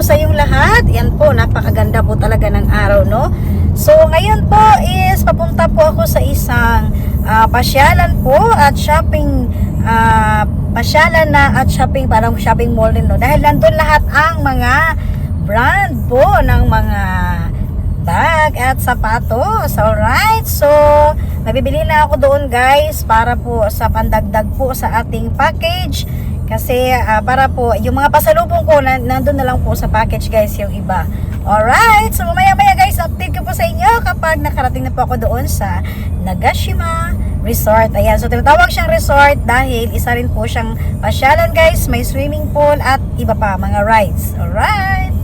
po sa yung lahat. Yan po, napakaganda po talaga ng araw, no? So ngayon po is papunta po ako sa isang ah, pasyalan po at shopping ah, pasyalan na at shopping parang shopping mall rin, no? Dahil nandun lahat ang mga brand po ng mga bag at sapatos. Alright? So, nabibili na ako doon guys para po sa pandagdag po sa ating package. Kasi ah, para po, yung mga pasalubong ko, na, nandun na lang po sa package guys yung iba. Alright? So, mamaya maya guys, update ko po sa inyo kapag nakarating na po ako doon sa Nagashima Resort. Ayan, so tinatawag siyang resort dahil isa rin po siyang pasyalan guys. May swimming pool at iba pa, mga rides. Alright?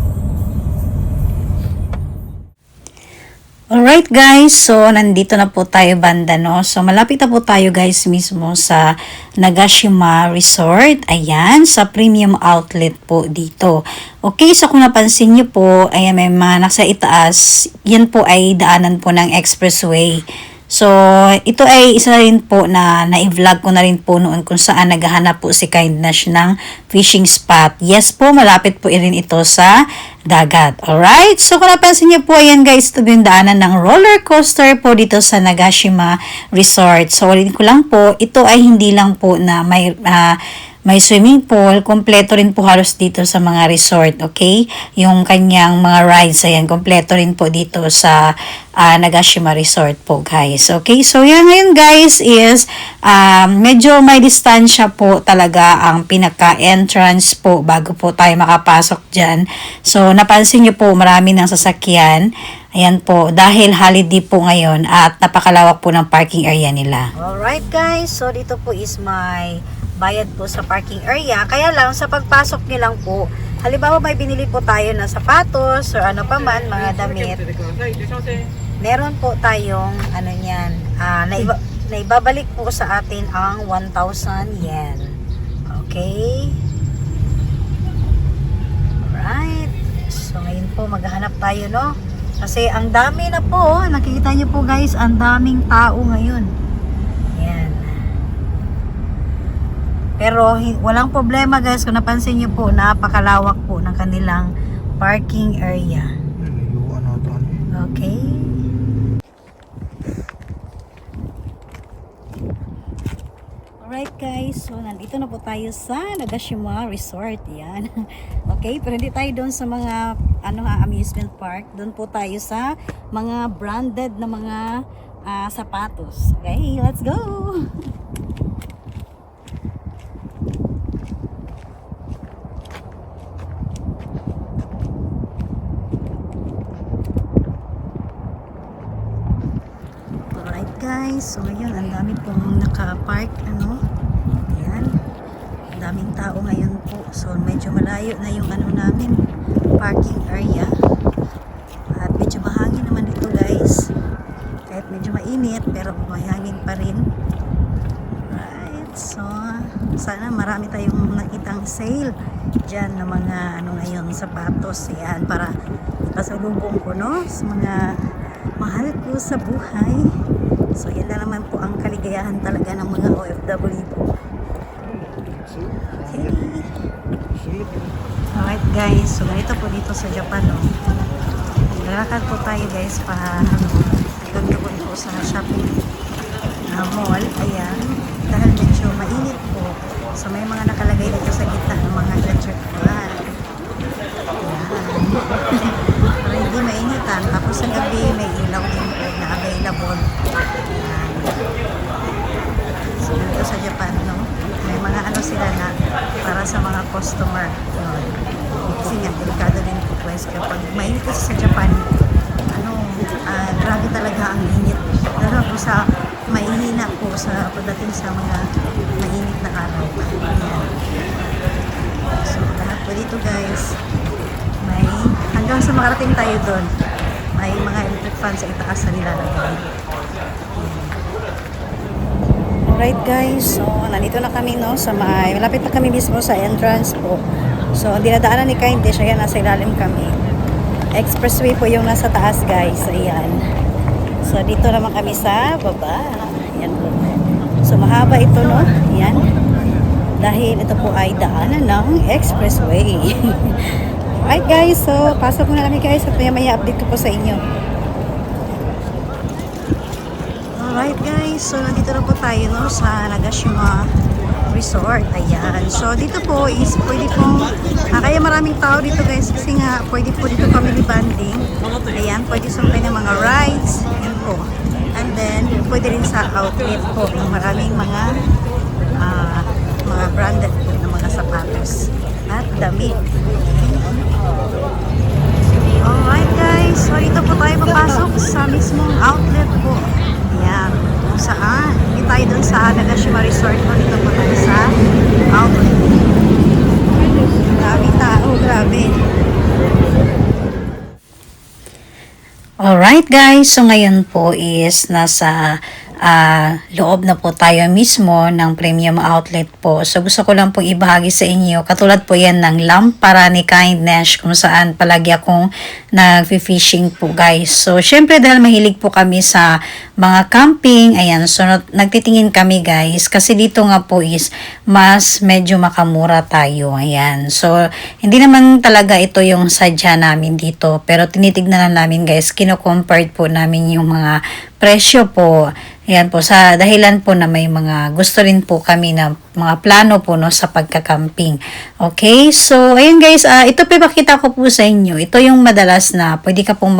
Alright guys, so nandito na po tayo banda no. So malapit na po tayo guys mismo sa Nagashima Resort. Ayan, sa premium outlet po dito. Okay, so kung napansin nyo po, ayan may mga nasa itaas, yan po ay daanan po ng expressway. So, ito ay isa rin po na na-vlog ko na rin po noon kung saan naghahanap po si Kindness ng fishing spot. Yes po, malapit po rin ito sa dagat. Alright? So, kung napansin niyo po, ayan guys, ito yung daanan ng roller coaster po dito sa Nagashima Resort. So, ulitin ko lang po, ito ay hindi lang po na may... ah, may swimming pool, kompleto rin po halos dito sa mga resort, okay? Yung kanyang mga rides, ayan, kompleto rin po dito sa ah, Nagashima Resort po, guys. Okay, so yan ngayon, guys, is um, medyo may distansya po talaga ang pinaka-entrance po bago po tayo makapasok dyan. So, napansin nyo po, marami ng sasakyan. Ayan po, dahil holiday po ngayon at napakalawak po ng parking area nila. Alright guys, so dito po is my bayad po sa parking area. Kaya lang, sa pagpasok nyo lang po, halimbawa may binili po tayo na sapatos or ano pa man, mga damit, meron po tayong ano niyan, ah, naiba, naibabalik po sa atin ang 1,000 yen. Okay? Alright. So, ngayon po, maghahanap tayo, no? Kasi ang dami na po, nakikita niyo po guys, ang daming tao ngayon. Yan. Pero walang problema guys, kung napansin niyo po, napakalawak po ng kanilang parking area. Okay? Alright guys, so nandito na po tayo sa Nagashima Resort. Yan. Okay, pero hindi tayo doon sa mga ano ha, amusement park. Doon po tayo sa mga branded na mga ah, sapatos. Okay, let's go! Alright guys, so ngayon ang dami pong naka-park ano. Ayan. Ang daming tao ngayon po. So medyo malayo na yung ano namin parking area. At medyo mahangin naman dito guys. Kahit medyo mainit pero mahangin pa rin. Right. So sana marami tayong nakitang sale dyan ng mga ano ngayon sapatos. Ayan para pasalubong ko no sa mga mahal ko sa buhay. So, yan na naman kaligayahan talaga ng mga OFW po. Okay. Alright guys, so ganito po dito sa Japan, no? Lalakad po tayo guys pa doon doon po sa shopping na mall. Ayan. Dahil medyo mainit po. So, may mga nakalagay dito sa gitna ng mga electric fan. Para hindi mainitan. Tapos sa gabi, may ilaw din po na available. Ayan. Sa Japan, no? May mga ano sila na para sa mga customer. Yun. Kasi nga, delikado din po guys. Kapag mainit kasi sa Japan, ano, ah, grabe talaga ang init. Lalo po sa mahihina po sa pagdating sa mga mainit na araw. Ayan. So, lahat po dito guys, may hanggang sa makarating tayo doon may mga electric fan sa itaas na nilalagay Alright guys, so nandito na kami no sa may, malapit na kami mismo sa entrance po. So dinadaanan ni Kind Dish, ayan nasa ilalim kami. Expressway po yung nasa taas guys, ayan. So dito naman kami sa baba. Ayan po. So mahaba ito no, ayan. dahil ito po ay daanan ng expressway. Alright guys, so pasok muna kami guys at maya maya update ko po sa inyo. Alright guys, so nandito na po tayo no, sa Nagashima Resort. Ayan. So dito po is pwede po, ah, kaya maraming tao dito guys kasi nga pwede po dito family bonding. Ayan, pwede sumakay ng mga rides. Ayan po. And then, pwede rin sa outlet po ng maraming mga ah, mga branded po ng mga sapatos at damit. Alright guys, so dito po tayo papasok sa mismong outlet po. Ayan, kung saan. Hindi tayo dun sa Nagashima Resort po. Dito po tayo sa outlet. Grabe tao, grabe. Alright guys, so ngayon po is nasa ah, loob na po tayo mismo ng premium outlet po. So gusto ko lang pong ibahagi sa inyo, katulad po yan ng lampara ni Kindness kung saan palagi akong nag-fishing po guys. So syempre dahil mahilig po kami sa mga camping, ayan, so nagtitingin kami guys kasi dito nga po is mas medyo makamura tayo, ayan. So hindi naman talaga ito yung sadya namin dito pero tinitignan na namin guys, kino-compare po namin yung mga presyo po. Ayan po, sa dahilan po na may mga gusto rin po kami na mga plano po no, sa pagka-camping. Okay, so ayun guys, ah, ito pinakita ko po sa inyo. Ito yung madalas na pwede ka pong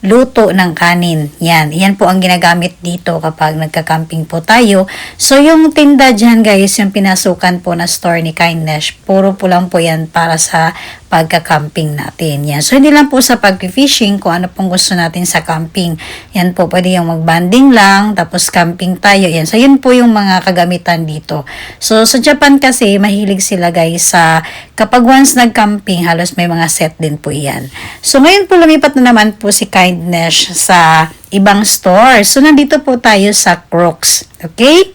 magluto ng kanin. Yan, yan po ang ginagamit dito kapag nagka-camping po tayo. So yung tinda dyan guys, yung pinasukan po na store ni Kindness, puro po lang po yan para sa pagka-camping natin. Yan. So, hindi lang po sa pag-fishing kung ano pong gusto natin sa camping. Yan po, pwede yung mag-banding lang, tapos camping tayo. Yan. So, yun po yung mga kagamitan dito. So, sa Japan kasi, mahilig sila guys sa kapag once nag-camping, halos may mga set din po yan. So, ngayon po lumipat na naman po si Kindness sa ibang store. So, nandito po tayo sa Crocs. Okay?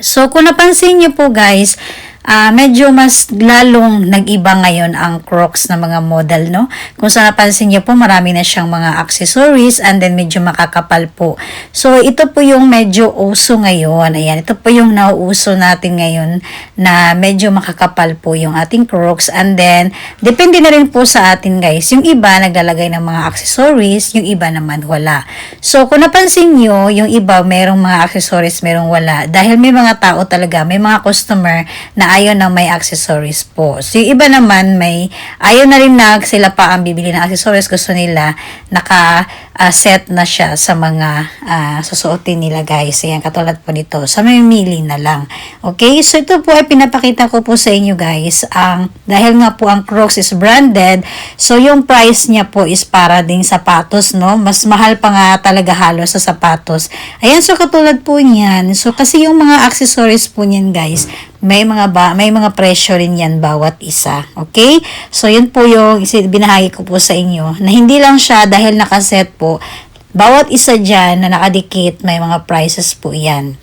So, kung napansin niyo po guys, ah medyo mas lalong nag-iba ngayon ang Crocs na mga model, no? Kung sa napansin niyo po, marami na siyang mga accessories and then medyo makakapal po. So, ito po yung medyo uso ngayon. Ayan, ito po yung nauuso natin ngayon na medyo makakapal po yung ating Crocs and then, depende na rin po sa atin guys. Yung iba, naglalagay ng mga accessories, yung iba naman wala. So, kung napansin niyo, yung iba merong mga accessories, merong wala. Dahil may mga tao talaga, may mga customer na ayaw na may accessories po. So, yung iba naman may ayaw na rin na sila pa ang bibili ng accessories. Gusto nila naka-set na siya sa mga ah, susuotin nila guys. Ayan, katulad po nito. Sa mamimili na lang. Okay? So, ito po ay pinapakita ko po sa inyo guys. Ang, dahil nga po ang Crocs is branded, so yung price niya po is para ding sapatos, no? Mas mahal pa nga talaga halos sa sapatos. Ayan, so katulad po niyan. So, kasi yung mga accessories po niyan guys, may mga ba, may mga presyo rin yan bawat isa. Okay? So, yun po yung binahagi ko po sa inyo na hindi lang siya dahil nakaset po, bawat isa dyan na nakadikit, may mga prices po yan.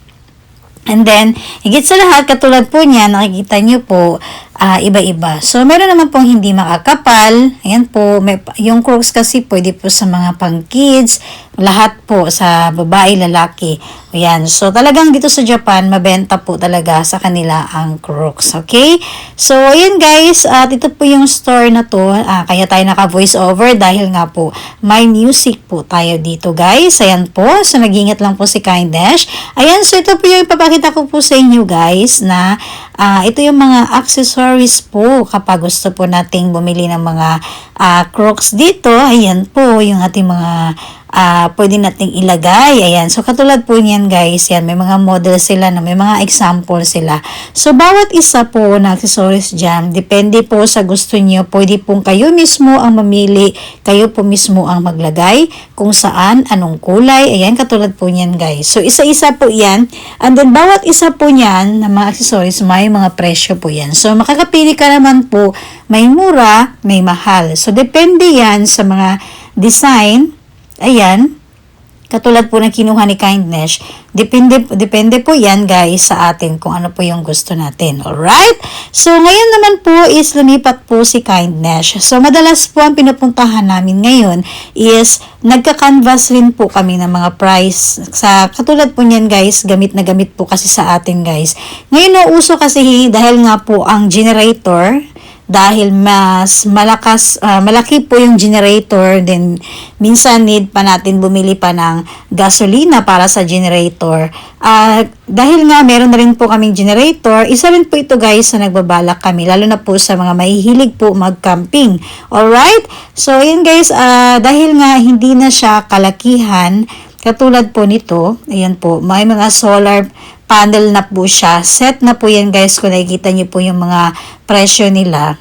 And then, higit sa lahat, katulad po niya, nakikita niyo po, ah, iba-iba. So, meron naman pong hindi makakapal. Ayan po, may, yung Crocs kasi pwede po sa mga pang kids, lahat po sa babae, lalaki. Ayan. So, talagang dito sa Japan, mabenta po talaga sa kanila ang Crocs. Okay? So, ayan guys, at ito po yung store na to. Ah, kaya tayo naka-voice over dahil nga po, may music po tayo dito guys. Ayan po. So, nag-ingat lang po si Kindness. Ayan, so ito po yung ipapakita ko po sa inyo guys na ah, ito yung mga accessories po kapag gusto po nating bumili ng mga ah, Crocs dito. Ayan po yung ating mga ah pwede nating ilagay. Ayan. So, katulad po niyan guys, yan, may mga model sila na may mga example sila. So, bawat isa po na accessories dyan, depende po sa gusto niyo. Pwede pong kayo mismo ang mamili, kayo po mismo ang maglagay kung saan, anong kulay. Ayan, katulad po niyan guys. So, isa-isa po yan. And then, bawat isa po niyan na mga accessories, may mga presyo po yan. So, makakapili ka naman po, may mura, may mahal. So, depende yan sa mga design Ayan. Katulad po ng kinuha ni Kindness, depende, depende po yan guys sa atin kung ano po yung gusto natin. Alright? So ngayon naman po is lumipat po si Kindness. So madalas po ang pinupuntahan namin ngayon is nagka-canvas rin po kami ng mga price. Sa katulad po niyan guys, gamit na gamit po kasi sa atin guys. Ngayon na uso kasi dahil nga po ang generator dahil mas malakas ah, malaki po yung generator then minsan need pa natin bumili pa ng gasolina para sa generator. Ah, dahil nga meron na rin po kaming generator isa rin po ito guys sa nagbabalak kami lalo na po sa mga mahihilig po mag-camping. Alright? So yun guys ah, dahil nga hindi na siya kalakihan katulad po nito ayan po may mga solar panel na po siya. Set na po yan guys kung nakikita niyo po yung mga presyo nila.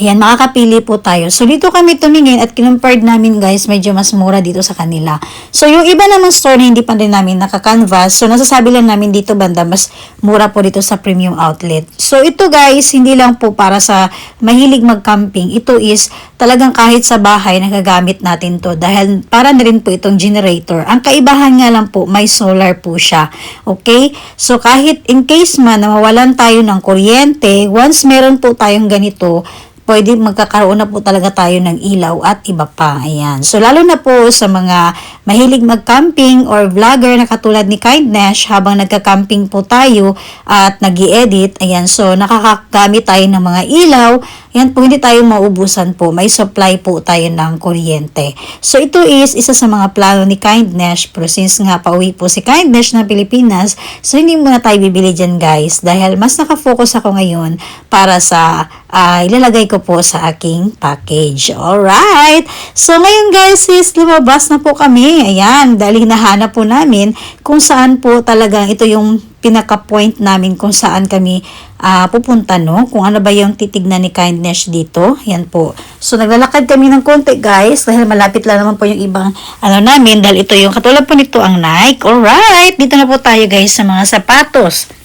Ayan, makakapili po tayo. So, dito kami tumingin at kinumpared namin guys, medyo mas mura dito sa kanila. So, yung iba namang store na hindi pa rin namin naka-canvas, so nasasabi lang namin dito banda, mas mura po dito sa premium outlet. So, ito guys, hindi lang po para sa mahilig mag-camping. Ito is talagang kahit sa bahay, nagagamit natin to dahil para na rin po itong generator. Ang kaibahan nga lang po, may solar po siya. Okay? So, kahit in case man na mawalan tayo ng kuryente, once meron po tayong ganito, pwede magkakaroon na po talaga tayo ng ilaw at iba pa. Ayan. So, lalo na po sa mga mahilig mag-camping or vlogger na katulad ni Kindness, habang nagka-camping po tayo at nag edit ayan, so nakakagamit tayo ng mga ilaw, yan po, hindi tayo maubusan po. May supply po tayo ng kuryente. So, ito is isa sa mga plano ni Kindness. Pero since nga pauwi po si Kindness na Pilipinas, so hindi muna tayo bibili dyan guys. Dahil mas nakafocus ako ngayon para sa ah, ilalagay ko po sa aking package. Alright! So, ngayon guys is lumabas na po kami. Ayan, dahil hinahanap po namin kung saan po talagang ito yung pinaka-point namin kung saan kami ah, pupunta, no? Kung ano ba yung titignan ni Kindness dito. Yan po. So, naglalakad kami ng konti, guys, dahil malapit lang naman po yung ibang ano namin, dahil ito yung katulad po nito ang Nike. Alright! Dito na po tayo, guys, sa mga sapatos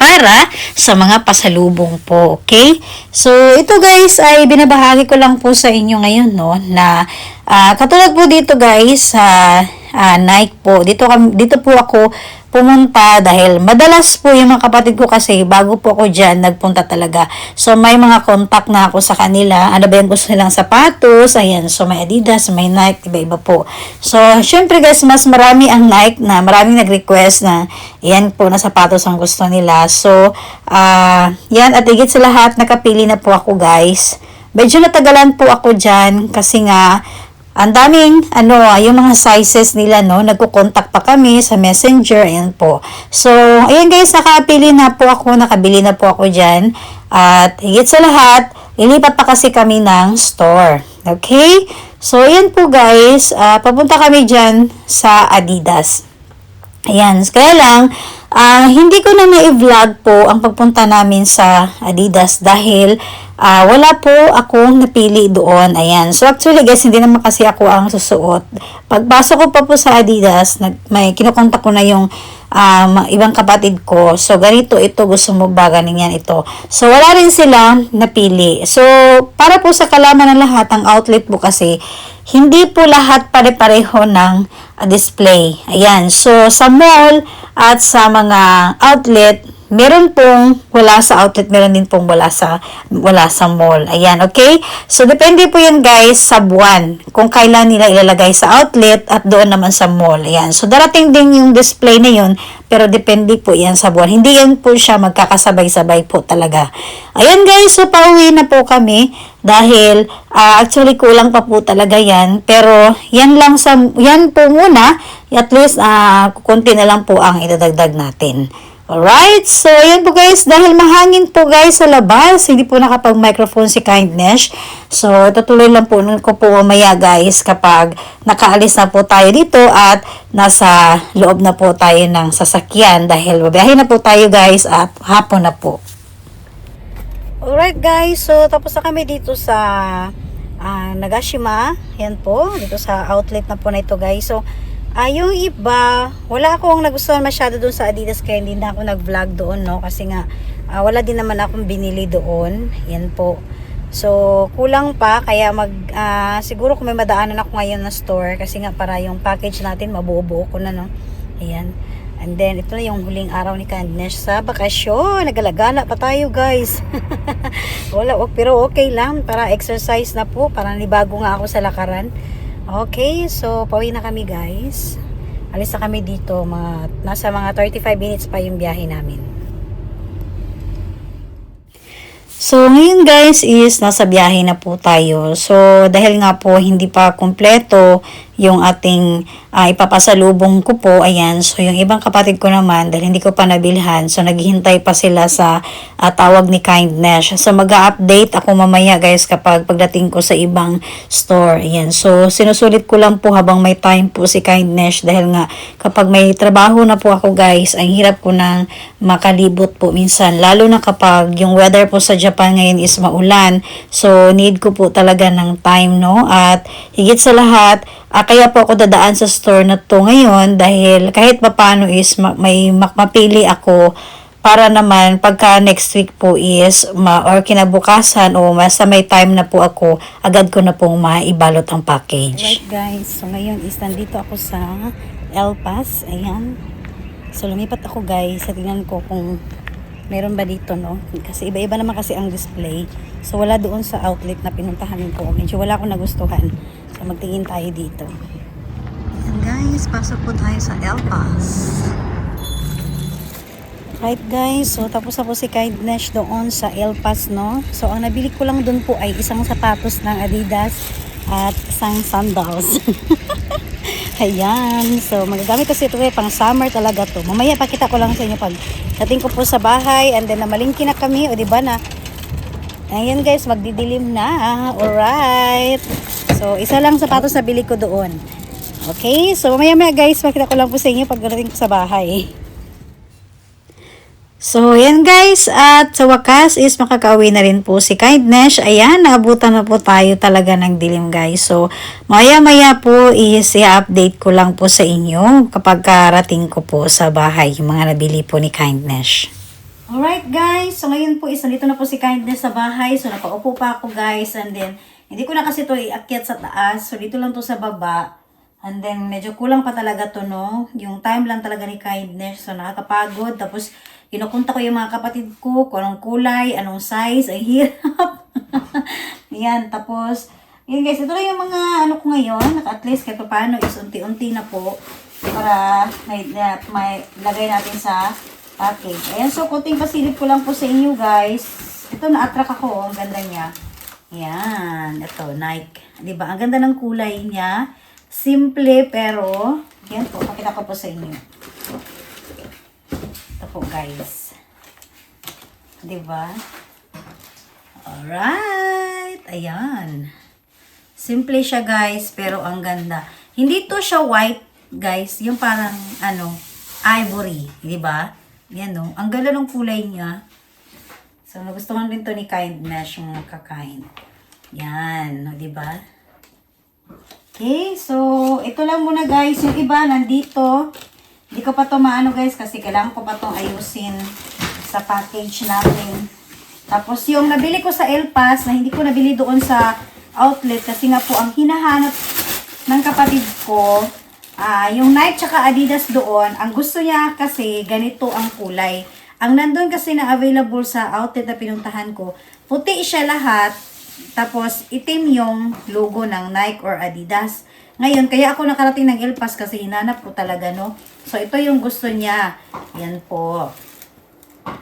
para sa mga pasalubong po, okay? So, ito guys ay binabahagi ko lang po sa inyo ngayon, no, na ah, katulad po dito guys sa ah, Nike po. Dito dito po ako pumunta dahil madalas po yung mga kapatid ko kasi bago po ako dyan nagpunta talaga. So may mga contact na ako sa kanila. Ano ba yung gusto nilang sapatos? Ayan. So may Adidas, may Nike, iba-iba po. So syempre guys, mas marami ang Nike na maraming nag-request na yan po na sapatos ang gusto nila. So ah yan at higit sa lahat nakapili na po ako guys. Medyo natagalan po ako dyan kasi nga ang daming, ano, yung mga sizes nila, no, nagko-contact pa kami sa messenger, ayan po. So, ayan guys, nakapili na po ako, nakabili na po ako dyan. At higit sa lahat, ilipat pa kasi kami ng store. Okay? So, ayan po guys, ah, papunta kami dyan sa Adidas. Ayan, kaya lang, ah, hindi ko na na-vlog po ang pagpunta namin sa Adidas dahil ah, wala po akong napili doon. Ayan. So actually guys, hindi naman kasi ako ang susuot. Pagpasok ko pa po sa Adidas, nag, may kinukontak ko na yung mga ibang kapatid ko. So ganito ito, gusto mo ba ganyan ito. So wala rin sila napili. So para po sa kalaman ng lahat, ang outlet po kasi, hindi po lahat pare-pareho ng ah, display. Ayan. So sa mall at sa mga outlet, meron pong wala sa outlet, meron din pong wala sa wala sa mall. Ayan, okay? So depende po 'yan guys sa buwan kung kailan nila ilalagay sa outlet at doon naman sa mall. Ayan. So darating din yung display na 'yon, pero depende po 'yan sa buwan. Hindi yan po siya magkakasabay-sabay po talaga. Ayan guys, so pauwi na po kami dahil ah, actually kulang pa po talaga 'yan, pero yan lang sa yan po muna, at least ah kukunti na lang po ang idadagdag natin. Alright, so yun po guys, dahil mahangin po guys sa labas, hindi po nakapag-microphone si Kindness. So, tutuloy lang po nun ko po mamaya guys kapag nakaalis na po tayo dito at nasa loob na po tayo ng sasakyan dahil babiyahin na po tayo guys at hapon na po. Alright guys, so tapos na kami dito sa ah, Nagashima. Yan po, dito sa outlet na po na ito guys. So, ah, yung iba, wala akong nagustuhan masyado doon sa Adidas kaya hindi na ako nag-vlog doon, no? Kasi nga, ah, wala din naman akong binili doon. Yan po. So, kulang pa, kaya mag, ah, siguro kung may madaanan ako ngayon na store, kasi nga para yung package natin, mabubuo ko na, no? Ayan. And then, ito na yung huling araw ni Kindness sa bakasyon. Nagalagala pa tayo, guys. Wala, wag- pero okay lang. Para exercise na po. Para nibago nga ako sa lakaran. Okay, so, pauwi na kami, guys. Alis na kami dito. Mga, nasa mga 35 minutes pa yung biyahe namin. So, ngayon guys is nasa biyahe na po tayo. So, dahil nga po hindi pa kumpleto yung ating ah, ipapasalubong ko po, ayan. So, yung ibang kapatid ko naman, dahil hindi ko pa nabilhan, so naghihintay pa sila sa ah, tawag ni Kindness. So, mag-update ako mamaya guys kapag pagdating ko sa ibang store. Ayan. So, sinusulit ko lang po habang may time po si Kindness dahil nga kapag may trabaho na po ako guys, ang hirap ko nang makalibot po minsan. Lalo na kapag yung weather po sa Japan ngayon is maulan. So, need ko po talaga ng time, no? At higit sa lahat, ah, kaya po ako dadaan sa store na to ngayon dahil kahit papano is ma- may mak- mapili ako para naman pagka next week po is ma or kinabukasan o basta may time na po ako agad ko na pong maibalot ang package. Right guys, so ngayon is nandito ako sa El Pas, ayan. So lumipat ako guys, sa tingnan ko kung meron ba dito no. Kasi iba-iba naman kasi ang display. So wala doon sa outlet na pinuntahan ko. Medyo wala akong nagustuhan. So magtingin tayo dito. Ayan guys, pasok po tayo sa El Pas. Right guys, so tapos ako si Kindness doon sa El Pas, no? So ang nabili ko lang doon po ay isang sapatos ng Adidas at isang sandals. Ayan, so magagamit kasi ito eh, pang summer talaga to. Mamaya pakita ko lang sa inyo pag dating ko po sa bahay and then namalingki na kami, o di ba na? Ayan guys, magdidilim na. Alright. So, isa lang sapatos na bili ko doon. Okay, so mamaya maya guys, pakita ko lang po sa inyo pag dating ko sa bahay. So, yan guys. At sa wakas is makakauwi na rin po si Kindness. Ayan, naabutan na po tayo talaga ng dilim guys. So, maya-maya po is i-update ko lang po sa inyo kapag karating ko po sa bahay yung mga nabili po ni Kindness. Alright guys, so ngayon po is nandito na po si Kindness sa bahay. So, napaupo pa ako guys. And then, hindi ko na kasi to iakyat sa taas. So, dito lang to sa baba. And then, medyo kulang pa talaga to, no? Yung time lang talaga ni kindness. So, nakakapagod. Tapos, kinukunta ko yung mga kapatid ko kung anong kulay, anong size. Ang hirap. Yan. Tapos, yun guys, ito lang yung mga ano ko ngayon. At least, kahit pa paano is unti-unti na po. Para may, may lagay natin sa package. Ayan, so, kunting pasilip ko lang po sa inyo, guys. Ito, na-attract ako. oh. Ang ganda niya. Yan. Ito, Nike. Diba? Ang ganda ng kulay niya. Simple pero, yan po, pakita ko po sa inyo. Ito po guys. Diba? Alright. Ayan. Simple siya guys, pero ang ganda. Hindi to siya white guys. Yung parang, ano, ivory. Diba? Yan no. Ang ganda ng kulay niya. So, nagustuhan din to ni Kindness yung kakain. Yan. no, Diba? Okay, so ito lang muna guys. Yung iba nandito. Hindi ko pa to maano guys kasi kailangan ko pa tong ayusin sa package natin. Tapos yung nabili ko sa El Pas na hindi ko nabili doon sa outlet kasi nga po ang hinahanap ng kapatid ko ah yung Nike tsaka Adidas doon. Ang gusto niya kasi ganito ang kulay. Ang nandun kasi na available sa outlet na pinuntahan ko, puti siya lahat tapos, itim yung logo ng Nike or Adidas. Ngayon, kaya ako nakarating ng El Pas kasi hinanap ko talaga, no? So, ito yung gusto niya. Yan po.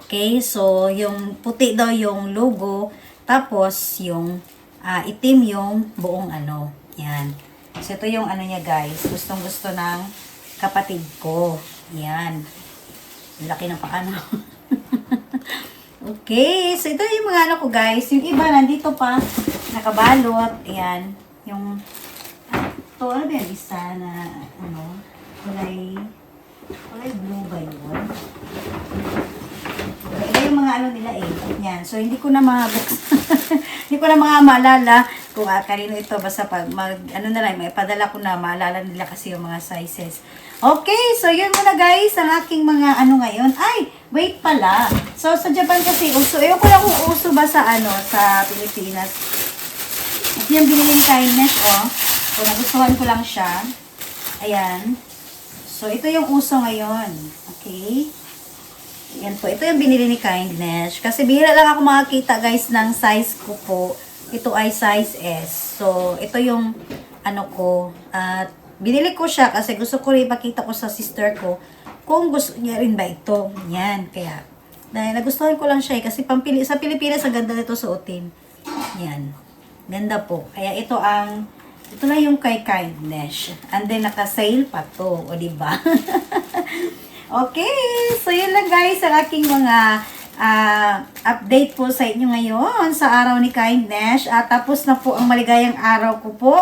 Okay, so, yung puti daw yung logo. Tapos, yung ah, itim yung buong ano. Yan. So, ito yung ano niya, guys. Gustong gusto ng kapatid ko. Yan. Laki ng paano. Okay, so ito yung mga ano ko guys. Yung iba nandito pa, nakabalot. Ayan, yung, ito ano ba yung isa na, ano, kulay, kulay blue ba yun? Ito yung mga ano nila eh. Yan, so hindi ko na mabuksan. hindi ko na mga maalala kung ah, kanino ito. Basta pag mag, ano na lang, may padala ko na, maalala nila kasi yung mga sizes. Okay, so yun muna guys, ang aking mga ano ngayon. Ay, wait pala. So sa Japan kasi uso, ewan ko lang kung uso ba sa ano, sa Pilipinas. Ito yung binili ni Kindness, oh. So nagustuhan ko lang siya. Ayan. So ito yung uso ngayon. Okay. Yan po. Ito yung binili ni Kindness. Kasi bihira lang ako makakita guys ng size ko po. Ito ay size S. So, ito yung ano ko. At binili ko siya kasi gusto ko rin ipakita ko sa sister ko kung gusto niya rin ba ito. Yan. Kaya, dahil nagustuhan ko lang siya eh, kasi pampili, sa Pilipinas ang ganda nito suotin. Yan. Ganda po. Kaya ito ang ito na yung kay kindness. And then naka-sale pa to, o di ba? okay, so yun lang guys ang aking mga ah, update po sa inyo ngayon sa araw ni kindness. At tapos na po ang maligayang araw ko po.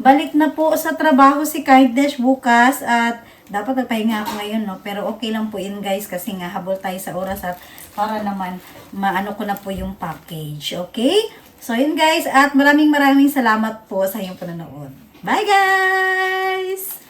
Balik na po sa trabaho si kindness bukas at dapat nagpahinga ako ngayon, no? Pero okay lang po yun, guys, kasi nga habol tayo sa oras at para naman maano ko na po yung package, okay? So, yun, guys, at maraming maraming salamat po sa iyong panonood. Bye, guys!